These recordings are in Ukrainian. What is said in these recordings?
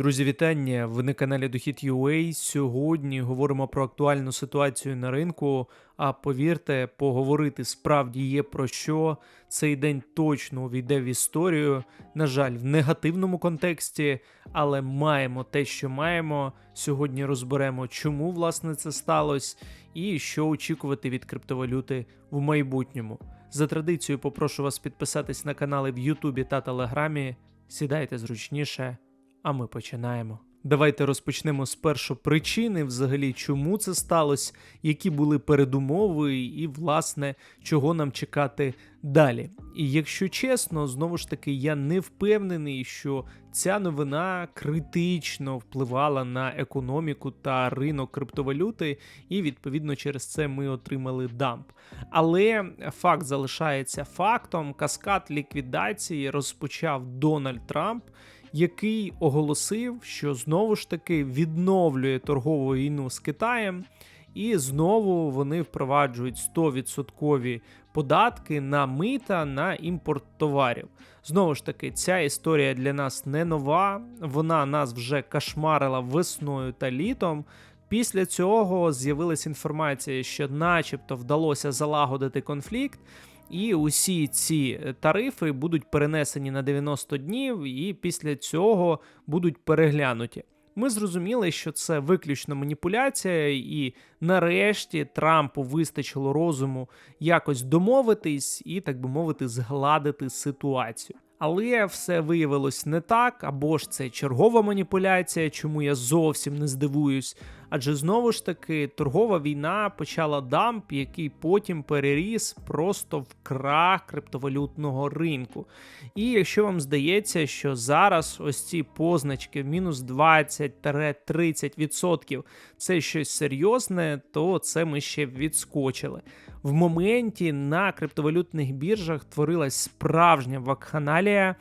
Друзі, вітання! Ви на каналі Дохід.ua. Сьогодні говоримо про актуальну ситуацію на ринку. А повірте, поговорити справді є про що. Цей день точно увійде в історію. На жаль, в негативному контексті, але маємо те, що маємо. Сьогодні розберемо, чому власне це сталося, і що очікувати від криптовалюти в майбутньому. За традицією, попрошу вас підписатись на канали в Ютубі та Телеграмі. Сідайте зручніше а ми починаємо. Давайте розпочнемо з першої причини, взагалі, чому це сталося, які були передумови, і, власне, чого нам чекати далі. І якщо чесно, знову ж таки, я не впевнений, що ця новина критично впливала на економіку та ринок криптовалюти, і відповідно через це ми отримали дамп. Але факт залишається фактом: каскад ліквідації розпочав Дональд Трамп який оголосив, що знову ж таки відновлює торгову війну з Китаєм, і знову вони впроваджують 100% податки на мита на імпорт товарів. Знову ж таки, ця історія для нас не нова, вона нас вже кошмарила весною та літом. Після цього з'явилася інформація, що, начебто, вдалося залагодити конфлікт. І усі ці е, тарифи будуть перенесені на 90 днів, і після цього будуть переглянуті. Ми зрозуміли, що це виключно маніпуляція, і нарешті Трампу вистачило розуму якось домовитись і, так би мовити, згладити ситуацію. Але все виявилось не так, або ж це чергова маніпуляція, чому я зовсім не здивуюсь. Адже знову ж таки торгова війна почала дамп, який потім переріс просто в крах криптовалютного ринку. І якщо вам здається, що зараз ось ці позначки в мінус 20-30% це щось серйозне, то це ми ще відскочили. В моменті на криптовалютних біржах творилась справжня вакханалія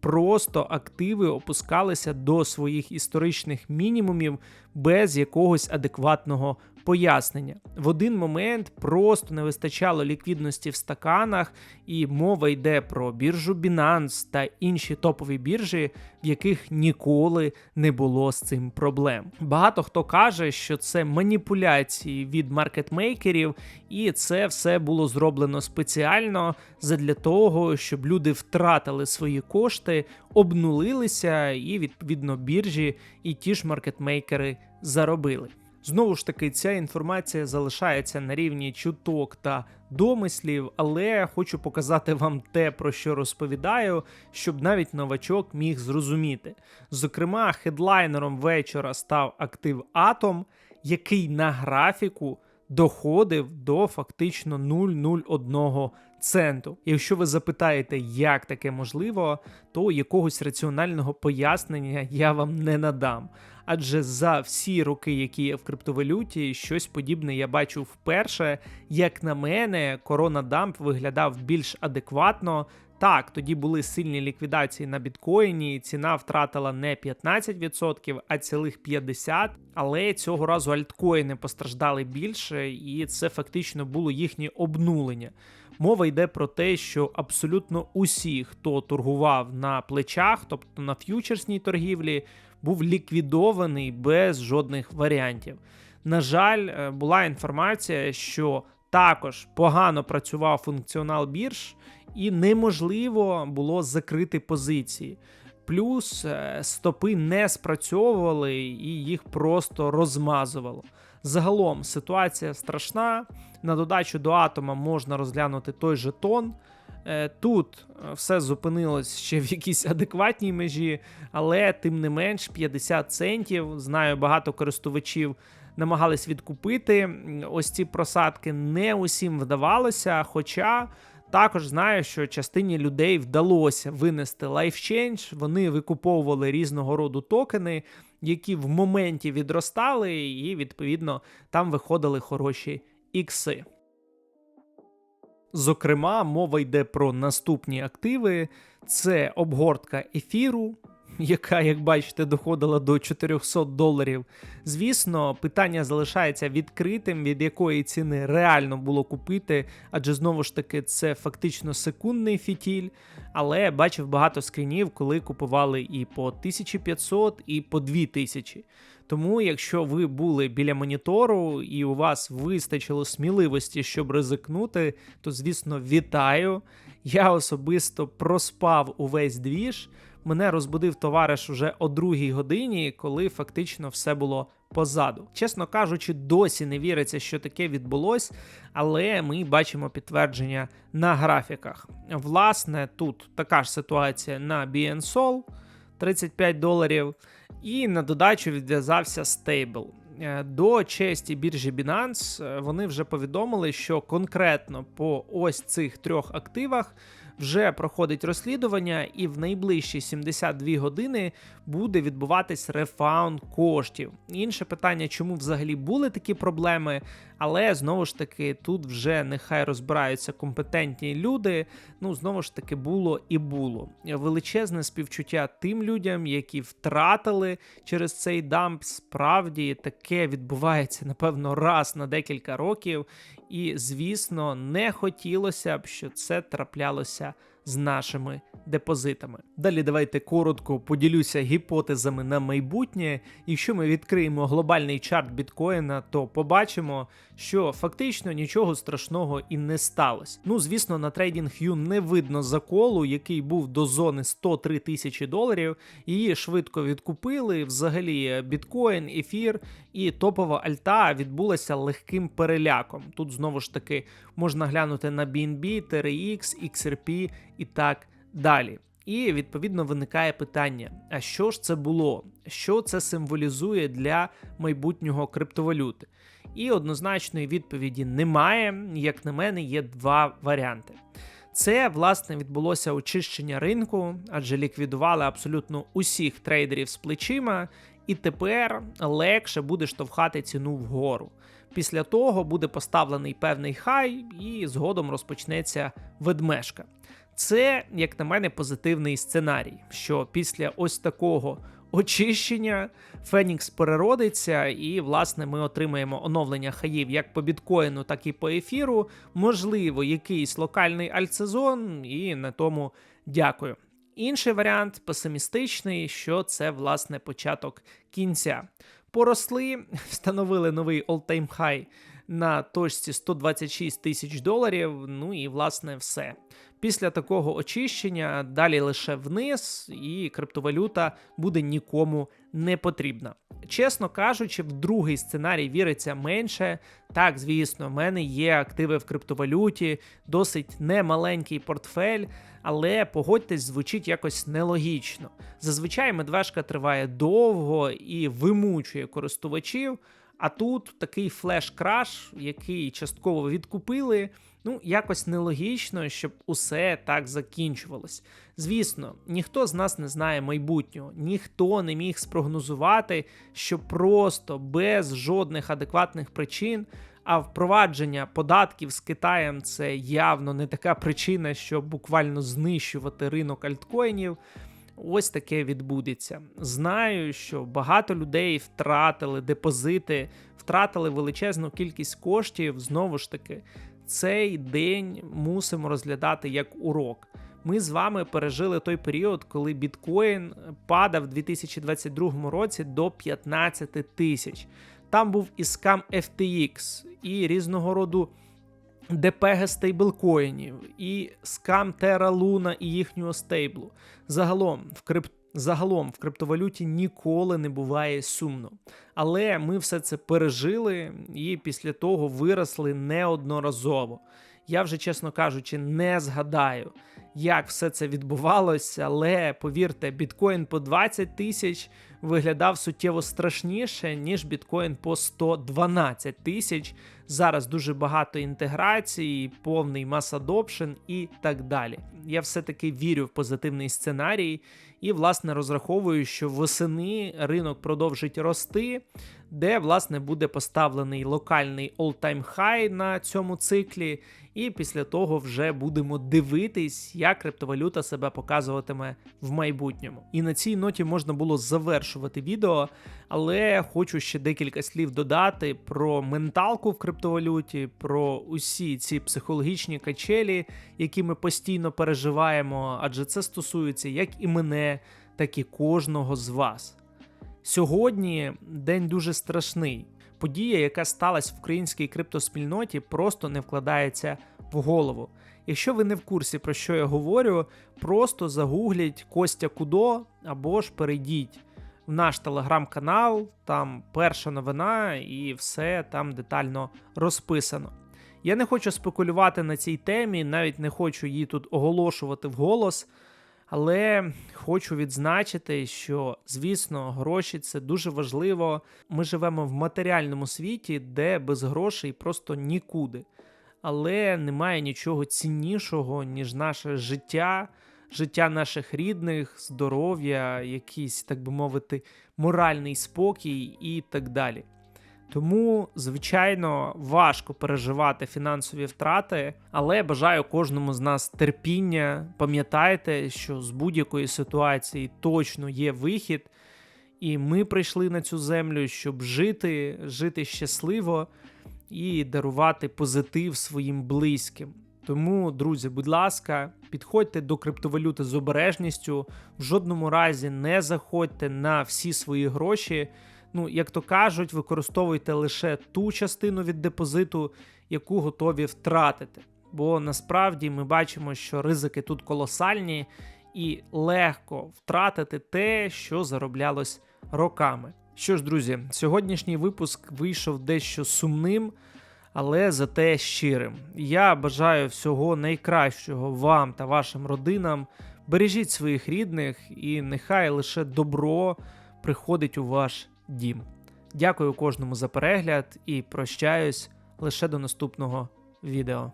просто активи опускалися до своїх історичних мінімумів без якогось адекватного пояснення. В один момент просто не вистачало ліквідності в стаканах, і мова йде про біржу Binance та інші топові біржі, яких ніколи не було з цим проблем. Багато хто каже, що це маніпуляції від маркетмейкерів, і це все було зроблено спеціально задля того, щоб люди втратили свої кошти, обнулилися, і відповідно біржі і ті ж маркетмейкери заробили. Знову ж таки, ця інформація залишається на рівні чуток та домислів, але хочу показати вам те, про що розповідаю, щоб навіть новачок міг зрозуміти. Зокрема, хедлайнером вечора став актив Атом, який на графіку доходив до фактично 0,01 центу. Якщо ви запитаєте, як таке можливо, то якогось раціонального пояснення я вам не надам. Адже за всі роки, які є в криптовалюті, щось подібне я бачу вперше. Як на мене, корона дамп виглядав більш адекватно. Так, тоді були сильні ліквідації на біткоїні, ціна втратила не 15%, а цілих 50%. Але цього разу альткоїни постраждали більше, і це фактично було їхнє обнулення. Мова йде про те, що абсолютно усі, хто торгував на плечах, тобто на ф'ючерсній торгівлі, був ліквідований без жодних варіантів. На жаль, е, була інформація, що також погано працював функціонал бірж, і неможливо було закрити позиції. Плюс е, стопи не спрацьовували і їх просто розмазувало. Загалом ситуація страшна. На додачу до атома можна розглянути той же тон. Е, тут е, все зупинилось ще в якійсь адекватній межі, але тим не менш 50 центів. Знаю, багато користувачів намагались відкупити ось ці просадки. Не усім вдавалося. Хоча також знаю, що частині людей вдалося винести LifeChange, Вони викуповували різного роду токени, які в моменті відростали, і відповідно там виходили хороші ікси. Зокрема, мова йде про наступні активи: це обгортка ефіру. яка, як бачите, доходила до 400 доларів. Звісно, питання залишається відкритим, від якої ціни реально було купити, адже знову ж таки це фактично секундний фітіль. Але бачив багато скрінів, коли купували і по 1500, і по 2000. Тому, якщо ви були біля монітору і у вас вистачило сміливості, щоб ризикнути, то звісно вітаю. Я особисто проспав увесь двіж. Мене розбудив товариш уже о другій годині, коли фактично все було позаду. Чесно кажучи, досі не віриться, що таке відбулось, але ми бачимо підтвердження на графіках. Власне, тут така ж ситуація на BNSol 35 доларів, і на додачу відв'язався. Е, До честі біржі Binance е, вони вже повідомили, що конкретно по ось цих трьох активах вже проходить розслідування, і в найближчі 72 години буде відбуватись рефаунд коштів. Інше питання, чому взагалі були такі проблеми, але знову ж таки тут вже нехай розбираються компетентні люди. Ну знову ж таки було і було величезне співчуття тим людям, які втратили через цей дамп. Справді таке відбувається напевно раз на декілька років, і звісно, не хотілося б, що це траплялося з нашими депозитами. Далі давайте коротко поділюся гіпотезами на майбутнє. Якщо ми відкриємо глобальний чарт біткоїна, то побачимо, що фактично нічого страшного і не сталося. Ну, звісно, на TradingView не видно заколу, який був до зони 103 тисячі доларів. Її швидко відкупили. Взагалі, біткоін, ефір і топова альта відбулася легким переляком. Тут знову ж таки можна глянути на BNB, TRX, XRP і так далі. І відповідно виникає питання: а що ж це було? Що це символізує для майбутнього криптовалюти? І однозначної відповіді немає. Як на мене, є два варіанти. Це власне відбулося очищення ринку, адже ліквідували абсолютно усіх трейдерів з плечима, і тепер легше буде штовхати ціну вгору. Після того буде поставлений певний хай, і згодом розпочнеться ведмежка. Це, як на мене, позитивний сценарій, що після ось такого очищення Фенікс переродиться, і, власне, ми отримаємо оновлення хаїв як по біткоїну, так і по ефіру. Можливо, якийсь локальний альтсезон, і на тому дякую. Інший варіант песимістичний, що це власне початок кінця. Поросли, встановили новий all-time high на точці 126 тисяч доларів. Ну і власне все. Після такого очищення далі лише вниз, і криптовалюта буде нікому не потрібна. Чесно кажучи, в другий сценарій віриться менше. Так, звісно, в мене є активи в криптовалюті, досить немаленький портфель, але погодьтесь, звучить якось нелогічно. Зазвичай медвежка триває довго і вимучує користувачів. А тут такий флеш-краш, який частково відкупили. Ну, якось нелогічно, щоб усе так закінчувалось. Звісно, ніхто з нас не знає майбутнього, ніхто не міг спрогнозувати, що просто без жодних адекватних причин. А впровадження податків з Китаєм це явно не така причина, щоб буквально знищувати ринок альткоїнів. Ось таке відбудеться. Знаю, що багато людей втратили депозити, втратили величезну кількість коштів. Знову ж таки, цей день мусимо розглядати як урок. Ми з вами пережили той період, коли біткоін падав в 2022 році до 15 тисяч. Там був і скам FTX, і різного роду ДПГ стейблкоїнів, і скам Terra Luna і їхнього стейблу. Загалом в крип... Загалом в криптовалюті ніколи не буває сумно. Але ми все це пережили і після того виросли неодноразово. Я вже, чесно кажучи, не згадаю, як все це відбувалося, але повірте, біткоін по 20 тисяч виглядав суттєво страшніше, ніж біткоін по 112 тисяч Зараз дуже багато інтеграції, повний mass і так далі. Я все-таки вірю в позитивний сценарій і, власне, розраховую, що восени ринок продовжить рости, де, власне, буде поставлений локальний all-time high на цьому циклі. І після того вже будемо дивитись, як криптовалюта себе показуватиме в майбутньому. І на цій ноті можна було завершувати відео, але хочу ще декілька слів додати про менталку в криптовалюті, про усі ці психологічні качелі, які ми постійно переживаємо, адже це стосується як і мене, так і кожного з вас. Сьогодні день дуже страшний. Подія, яка сталася в українській криптоспільноті, просто не вкладається в голову. Якщо ви не в курсі, про що я говорю, просто загугліть Костя Кудо або ж перейдіть в наш телеграм-канал, там перша новина і все там детально розписано. Я не хочу спекулювати на цій темі, навіть не хочу її тут оголошувати вголос. Але хочу відзначити, що звісно, гроші це дуже важливо. Ми живемо в матеріальному світі, де без грошей просто нікуди. Але немає нічого ціннішого, ніж наше життя, життя наших рідних, здоров'я, якийсь, так би мовити, моральний спокій і так далі. Тому, звичайно, важко переживати фінансові втрати, але бажаю кожному з нас терпіння. Пам'ятайте, що з будь-якої ситуації точно є вихід, і ми прийшли на цю землю, щоб жити, жити щасливо і дарувати позитив своїм близьким. Тому, друзі, будь ласка, підходьте до криптовалюти з обережністю, в жодному разі не заходьте на всі свої гроші ну, як то кажуть, використовуйте лише ту частину від депозиту, яку готові втратити. Бо насправді ми бачимо, що ризики тут колосальні і легко втратити те, що зароблялось роками. Що ж, друзі, сьогоднішній випуск вийшов дещо сумним, але зате щирим. Я бажаю всього найкращого вам та вашим родинам. Бережіть своїх рідних, і нехай лише добро приходить у ваш дім. Дякую кожному за перегляд і прощаюсь лише до наступного відео.